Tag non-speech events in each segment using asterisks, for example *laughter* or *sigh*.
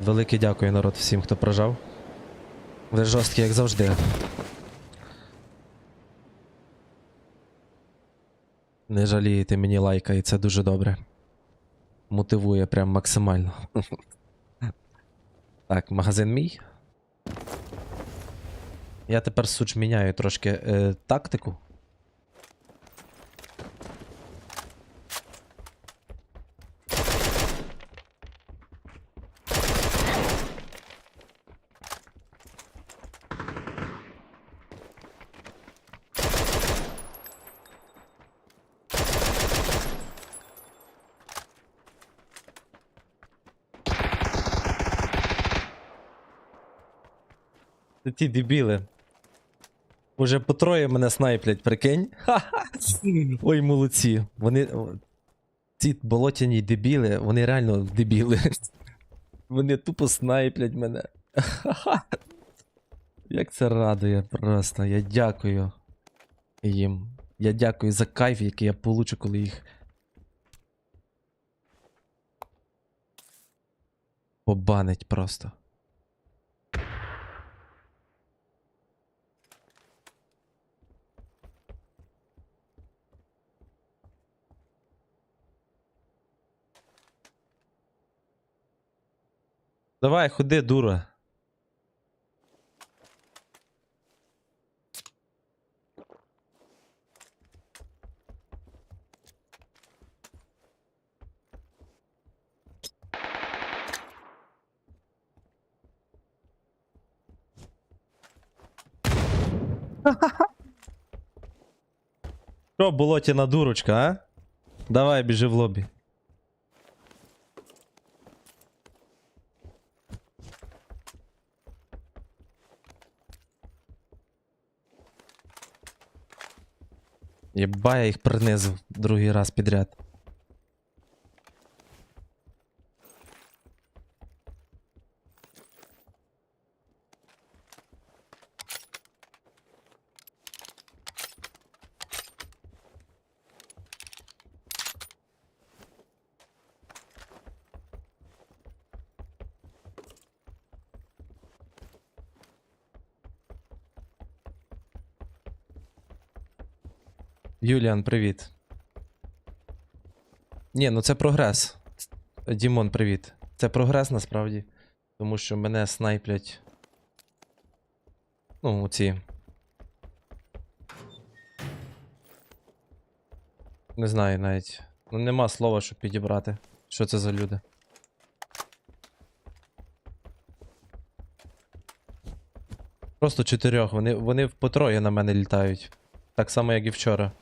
Велике дякую, народ, всім, хто прожав. Ви жорсткі, як завжди. Не жалієте мені лайка, і це дуже добре. Мотивує прям максимально. *laughs* Так, магазин мій. Я тепер суч міняю трошки е, тактику. Ті дебіли. Уже по троє мене снайплять, прикинь. Ха-ха. Ой, молодці. Вони. Ці болотяні дебіли, вони реально дебіли. Вони тупо снайплять мене. Як це радує просто. Я дякую їм. Я дякую за кайф, який я получу, коли їх. Побанить просто. Давай, ходи, дура. *laughs* Що, болотяна дурочка, а? Давай, біжи в лобі. Єба, я їх принизив другий раз підряд. Юліан, привіт. Ні, ну це прогрес. Дімон, привіт. Це прогрес насправді. Тому що мене снайплять. Ну, ці. Не знаю навіть. Ну нема слова, щоб підібрати. Що це за люди? Просто чотирьох. Вони, вони по троє на мене літають. Так само, як і вчора.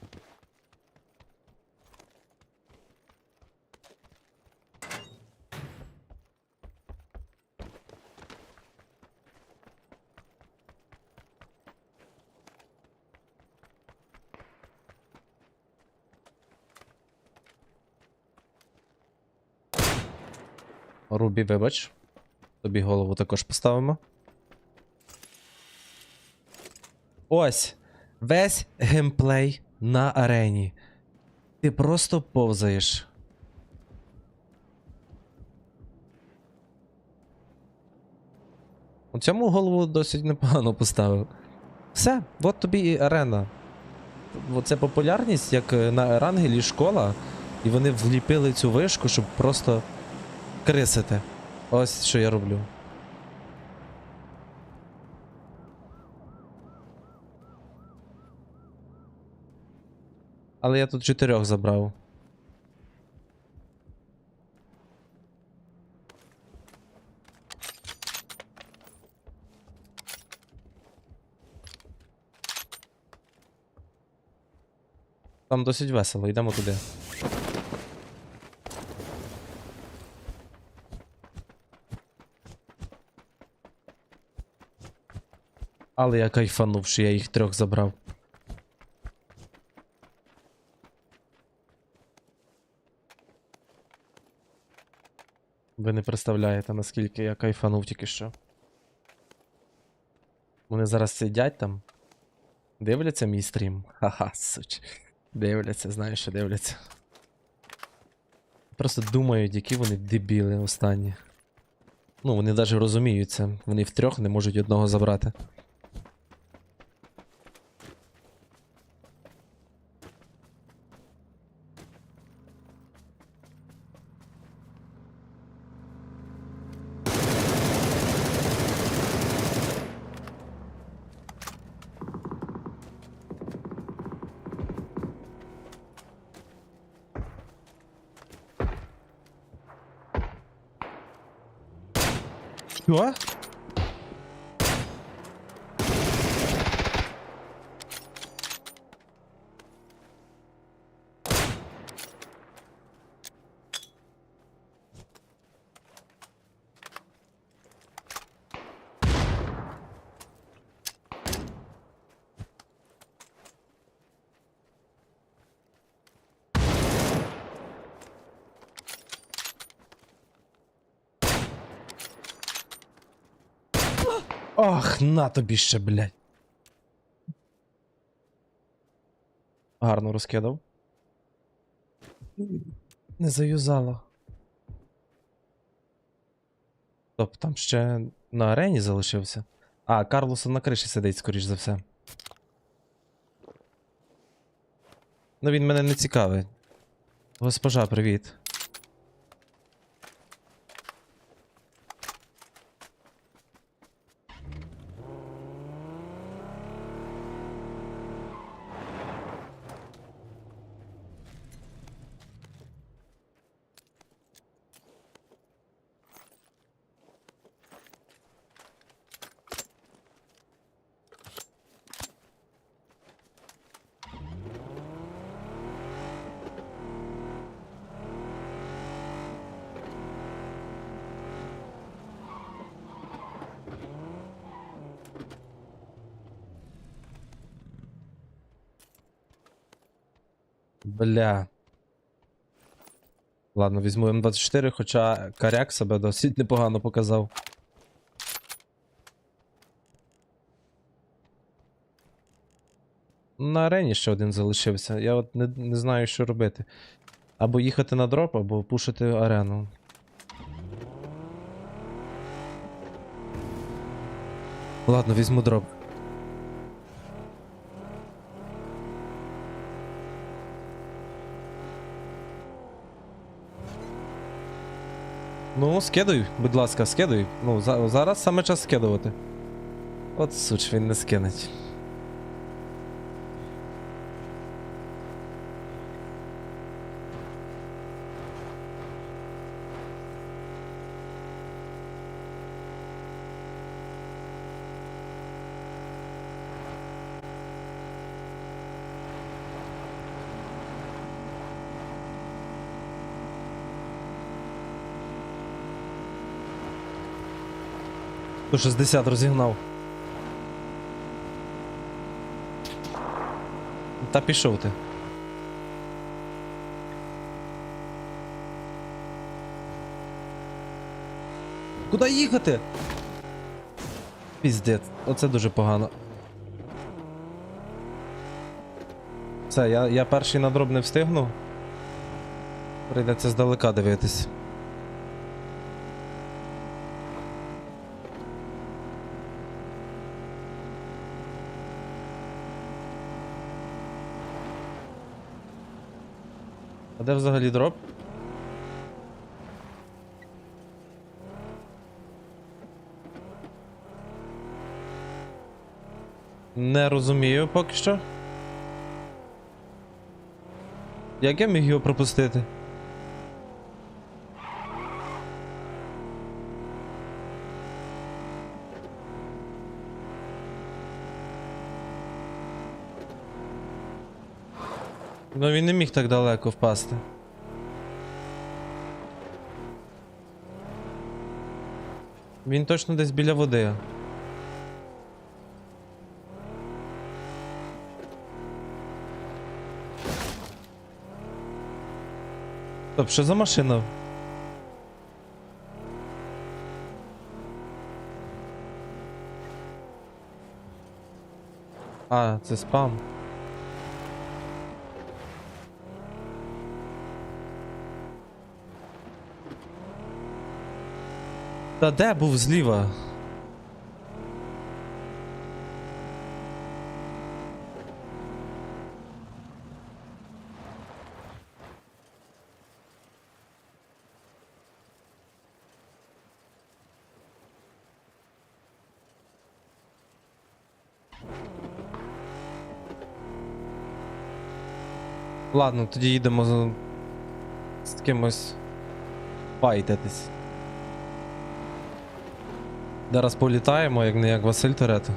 Рубі, вибач. Тобі голову також поставимо. Ось. Весь геймплей на арені. Ти просто повзаєш. У цьому голову досить непогано поставив. Все, от тобі і арена. Оце популярність, як е, на Ерангелі школа, і вони вліпили цю вишку, щоб просто крисити. Ось що я роблю. Але я тут чотирьох забрав. Там досить весело, йдемо туди. Але я кайфанув, що я їх трьох забрав. Ви не представляєте, наскільки я кайфанув тільки що. Вони зараз сидять там. Дивляться мій стрім. Ха-ха, суч. Дивляться, знаю, що дивляться. Просто думають, які вони дебіли останні. Ну, вони навіть розуміють це. Вони втрьох не можуть одного забрати. Що? Ах, на тобі ще, блядь. Гарно розкидав. Не заюзало. Стоп, там ще на арені залишився. А, Карлосон на криші сидить, скоріш за все. Ну він мене не цікавить. Госпожа, привіт. Бля. Ладно, візьму М24, хоча коряк себе досить непогано показав. На арені ще один залишився. Я от не, не знаю, що робити. Або їхати на дроп, або пушити арену. Ладно, візьму дроп. Ну, скидуй, будь ласка, скидуй. Ну, за, зараз саме час скидувати. От суч, він не скинеть. До 60 розігнав. Та пішов ти. Куди їхати? Піздець, оце дуже погано. Все, я, я перший на дроб не встигну. Прийдеться здалека дивитись. Де взагалі дроп? Не розумію поки що. Як я міг його пропустити? Ну він не міг так далеко впасти. Він точно десь біля води. Стоп, що за машина? А, це спам. Та де був зліва? Ладно, тоді їдемо з, з кимось файтитись. Зараз політаємо, як не як Василь Торетто.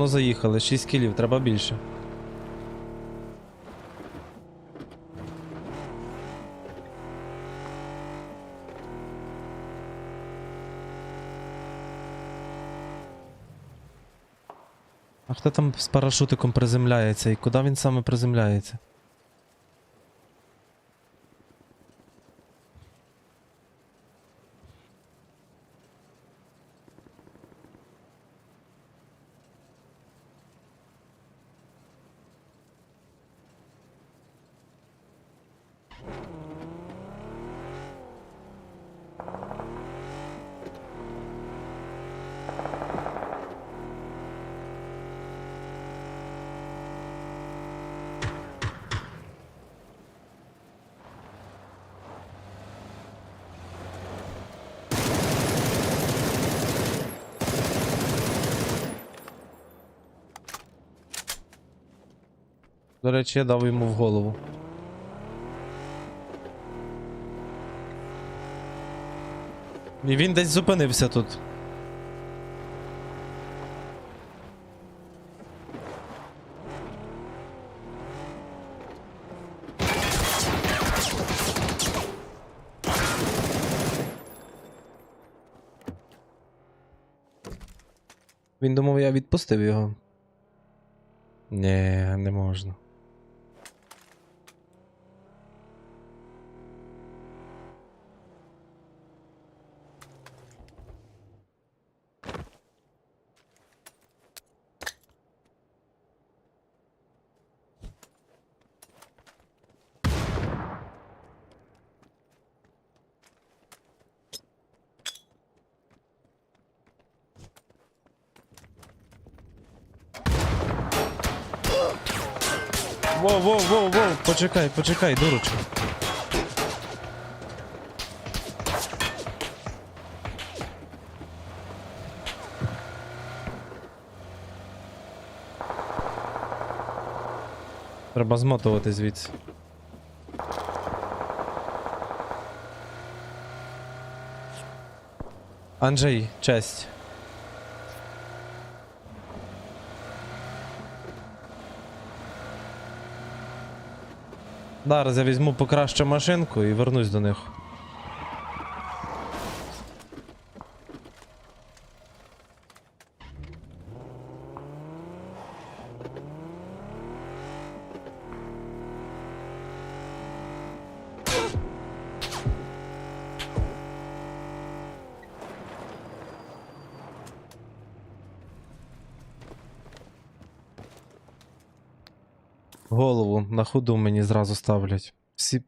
В заїхали, 6 кілів, треба більше. А хто там з парашутиком приземляється і куди він саме приземляється? До речі, я дав йому в голову. І він десь зупинився тут. Він думав, я відпустив його. Ні, не можна. Воу, воу, воу, воу, почекай, почекай, дурочка. Треба змотувати звідси. Анджей, честь. Зараз я візьму покраще машинку і вернусь до них. Голову на ходу мені зразу ставлять. Всі.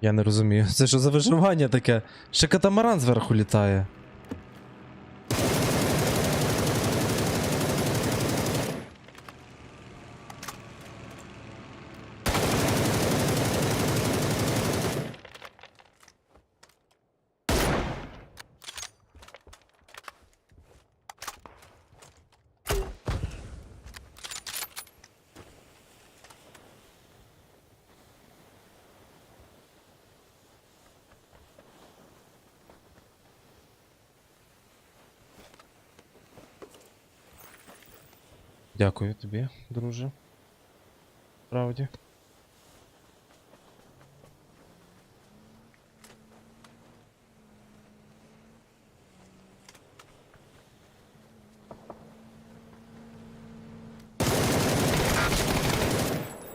Я не розумію. *laughs* Це що за виживання таке? Ще катамаран зверху літає. Дякую тобі, друже. Правді.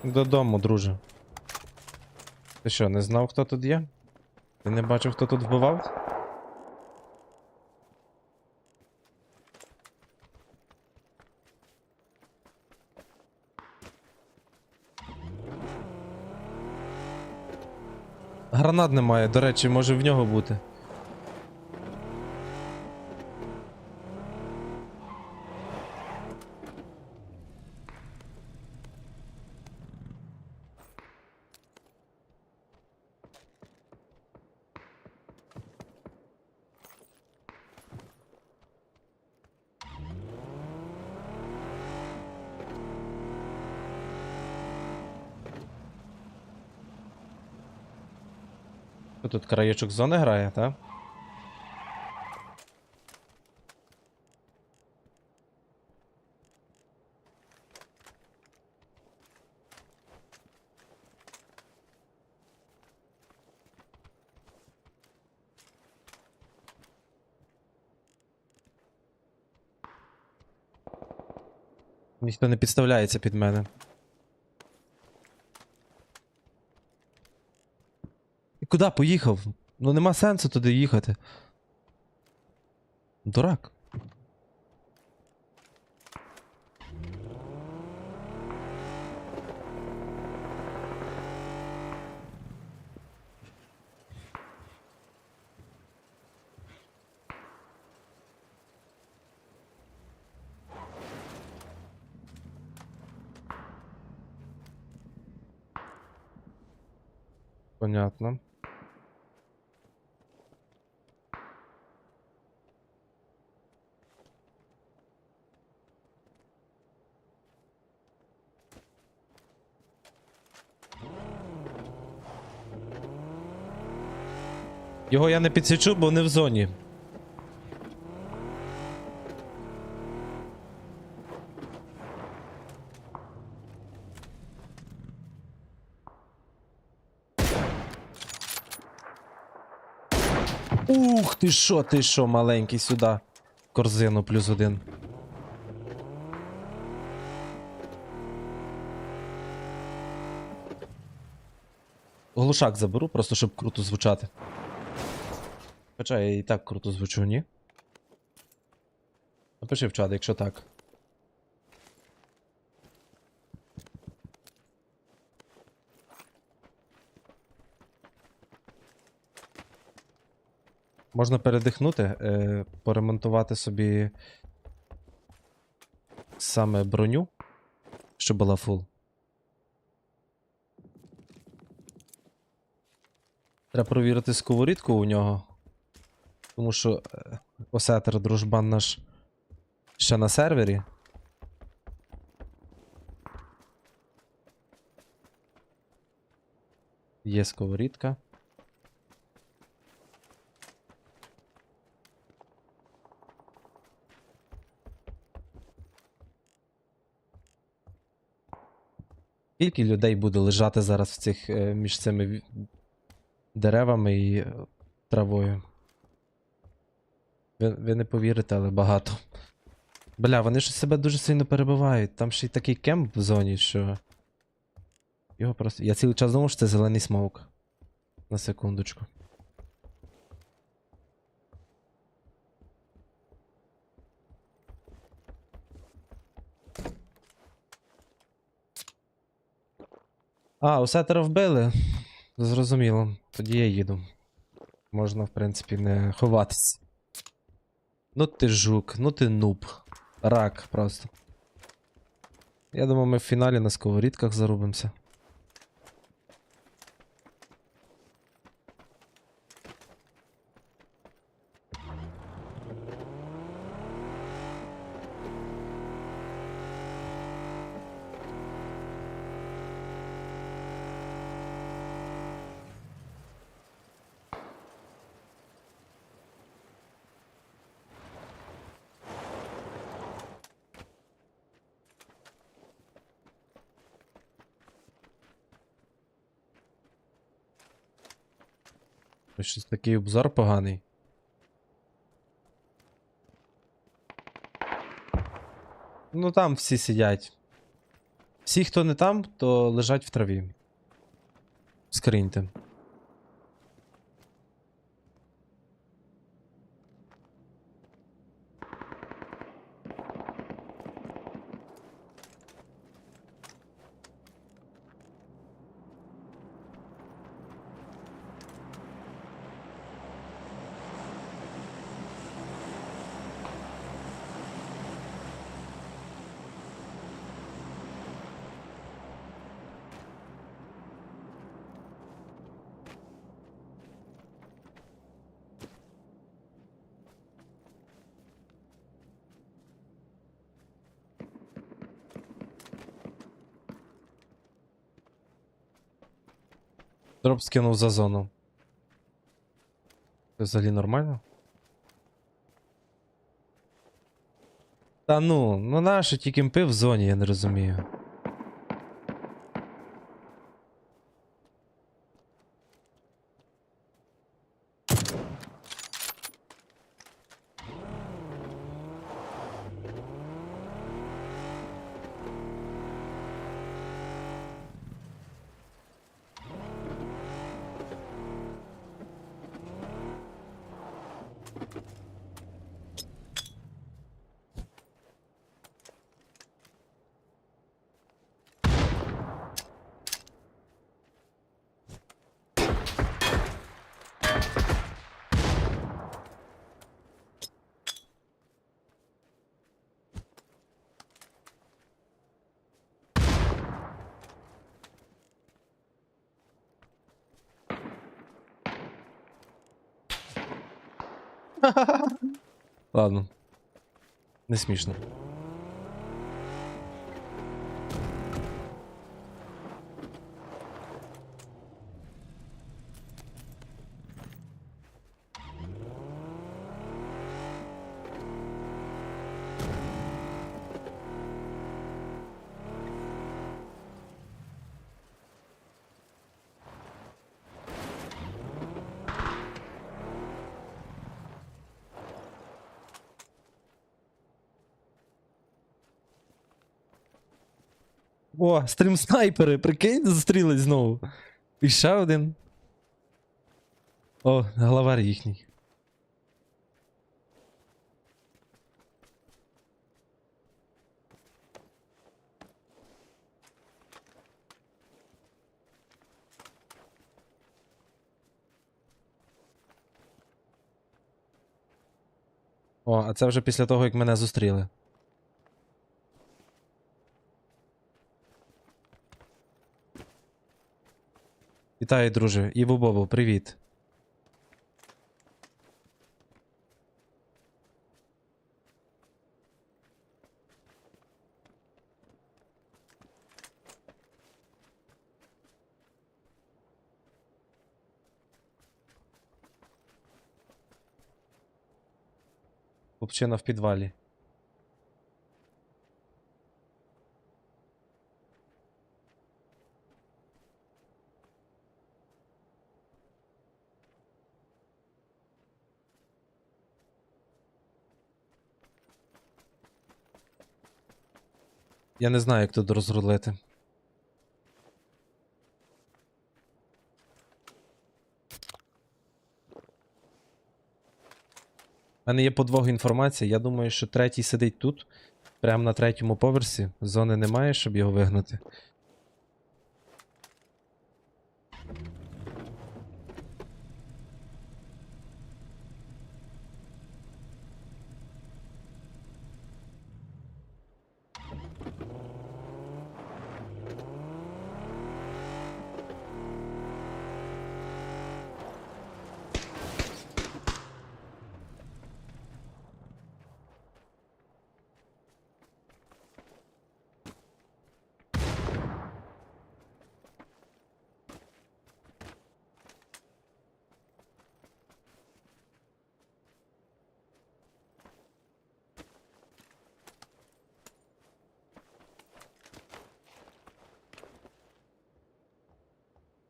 Додому, друже. Ти що, не знав, хто тут є? Ти не бачив, хто тут вбивав? Гранат немає, до речі, може в нього бути. Краєчок зони грає, так? Ніхто не підставляється під мене. Куди поїхав? Ну нема сенсу туди їхати. Дурак. Понятно. Його я не підсічу, бо не в зоні. Ух ти що, ти що, маленький сюди. Корзину плюс один. Глушак заберу, просто щоб круто звучати. Хоча я і так круто звучу, ні? Напиши в чат, якщо так. Можна передихнути, е, поремонтувати собі саме броню, щоб була фул. Треба провірити сковорідку у нього. Тому що е, осетер, дружбан наш ще на сервері. Є сковорідка. Скільки людей буде лежати зараз в цих е, між цими деревами і е, травою? Ви, ви не повірите, але багато. Бля, вони ж себе дуже сильно перебивають. Там ще й такий кемп в зоні, що. Його просто. Я цілий час думав, що це зелений смоук. На секундочку. А, осетера вбили. Зрозуміло. Тоді я їду. Можна, в принципі, не ховатись. Ну ти жук, ну ти нуб. Рак просто. Я думаю, ми в фіналі на сковорідках зарубимося. Ось Щось такий обзор поганий. Ну там всі сидять. Всі, хто не там, то лежать в траві. Скриньте. Дроп скинув за зону. Це взагалі нормально? Та ну, ну нащо ті кемпи в зоні, я не розумію. Ладно. Не смішно. О, стрім снайпери, прикинь, зустрілись знову. І ще один. О, главар їхній. О, а це вже після того, як мене зустріли. Вітаю, друже. Іво Бобо, привіт. Хлопчина в підвалі. Я не знаю, як тут розрулити. У мене є подвох інформації. Я думаю, що третій сидить тут, прямо на третьому поверсі. Зони немає, щоб його вигнати.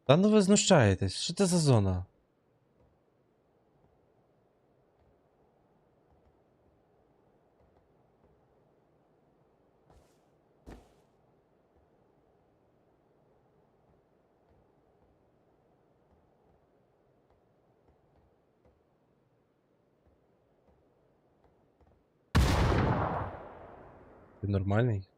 Та ну ви знущаєтесь, що це за зона? Ти нормальний?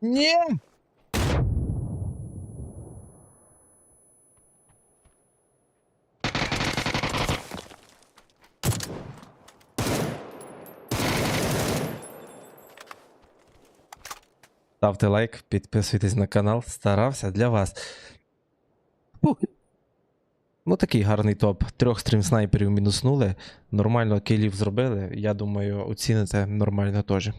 Ні! Ставте лайк, підписуйтесь на канал, старався для вас. Фух. Ну, такий гарний топ. Трьох стрім снайперів мінуснули. Нормально кілів зробили. Я думаю, оціните нормально теж.